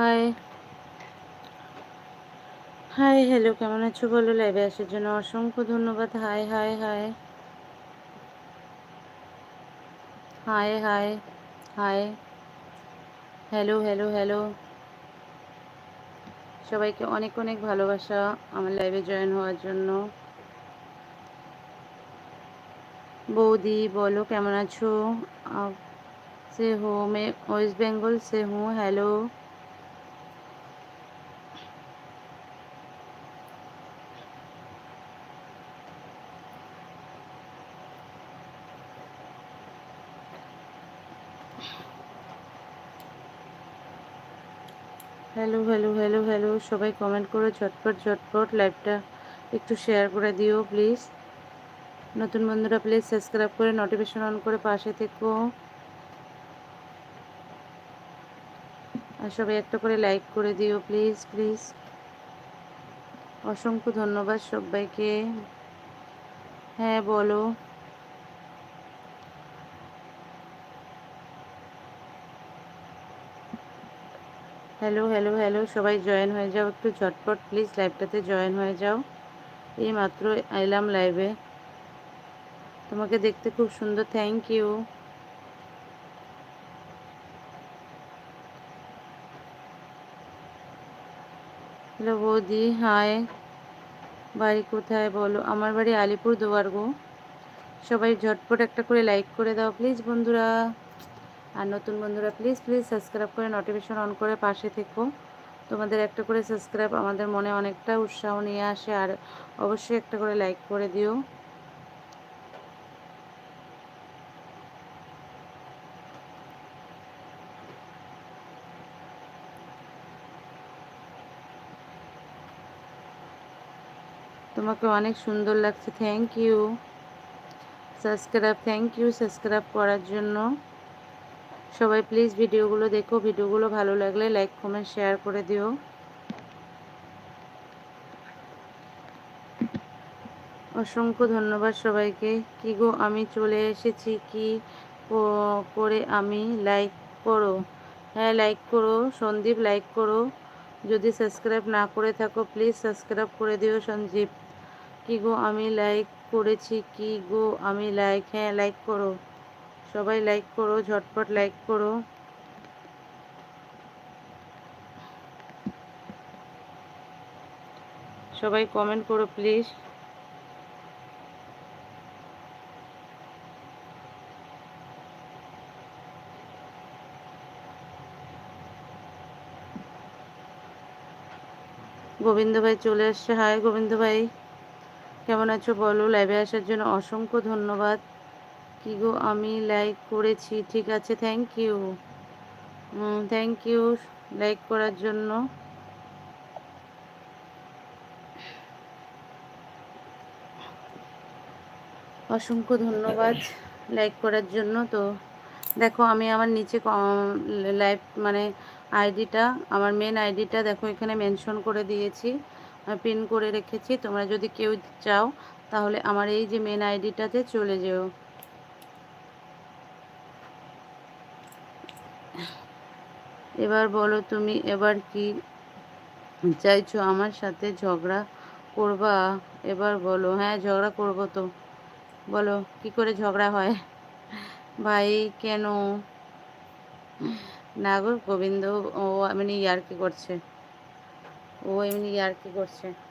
High hi hello কেমন আছো বলো? লাইভে আসার জন্য অসংখ্য ধন্যবাদ। Hi hi hi hi hi hi hello hello hello সবাইকে অনেক অনেক ভালোবাসা আমার লাইভে জয়েন হওয়ার জন্য। বৌদি, বলো, কেমন আছো? সে হো মে ওয়েস্ট বেঙ্গল সে হুঁ hello hello hello hello hello সবাই কমেন্ট করে ঝটপট ঝটপট লাইভটা একটু শেয়ার করে দিও প্লিজ নতুন বন্ধুরা প্লিজ সাবস্ক্রাইব করে নোটিফিকেশন অন করে পাশে থেকো। আর সবাই একটা করে লাইক করে দিও প্লিজ প্লিজ অসংখ্য ধন্যবাদ সবাইকে। হ্যাঁ বলো। হ্যালো হ্যালো হ্যালো সবাই জয়েন হয়ে যাও। একটু ঝটপট প্লিজ লাইভটাতে জয়েন হয়ে যাও। এই মাত্র এলাম লাইভে তোমাকে দেখতে খুব সুন্দর থ্যাংক ইউ হ্যালো বৌদি হাই বাড়ি কোথায় বলো? আমার বাড়ি আলিপুর দুয়ারগো সবাই ঝটপট একটা করে লাইক করে দাও প্লিজ বন্ধুরা। আর নতুন বন্ধুরা প্লিজ প্লিজ সাবস্ক্রাইব করে নোটিফিকেশন অন করে পাশে থেকো। তোমাদের একটা করে সাবস্ক্রাইব আমাদের মনে অনেকটা উৎসাহ নিয়ে আসে, আর অবশ্যই একটা করে লাইক করে দিও। তোমাকে অনেক সুন্দর লাগছে thank you subscribe thank you subscribe করার জন্য। সবাই প্লিজ ভিডিওগুলো দেখো, ভিডিওগুলো ভালো লাগলে লাইক কমেন্ট শেয়ার করে দিও। অসংখ্য ধন্যবাদ সবাইকে। কি গো, আমি চলে এসেছি কি করে আমি লাইক করো? হ্যাঁ লাইক করো। সন্দীপ লাইক করো। যদি সাবস্ক্রাইব না করে থাকো প্লিজ সাবস্ক্রাইব করে দিও সঞ্জীব কি গো, আমি লাইক করেছি কি গো, আমি লাইক হ্যাঁ লাইক করো। সবাই লাইক করো, ঝটপট লাইক করো। সবাই কমেন্ট করো প্লিজ গোবিন্দ ভাই চলে আসছে। হাই গোবিন্দ ভাই। কেমন আছো বলো? লাইভে আসার জন্য অসংখ্য ধন্যবাদ। কি গো, আমি লাইক করেছি, ঠিক আছে thank you thank you like করার জন্য। অসংখ্য ধন্যবাদ লাইক করার জন্য তো। দেখো, আমি আমার নিচে লাইভ মানে আইডিটা আমার মেন আইডিটা দেখো, এখানে মেনশন করে দিয়েছি পিন করে রেখেছি। তোমরা যদি কেউ চাও, তাহলে আমার এই যে মেন আইডিটাতে চলে যেও। এবার বলো তুমি, এবার কি চাইছো আমার সাথে ঝগড়া করবা? এবার বলো হ্যাঁ ঝগড়া করব তো। বলো, কি করে ঝগড়া হয়? ভাই, কেন? নাগর গোবিন্দ, ও এমনি ইয়ার্কি করছে। ও এমনি ইয়ার্কি করছে।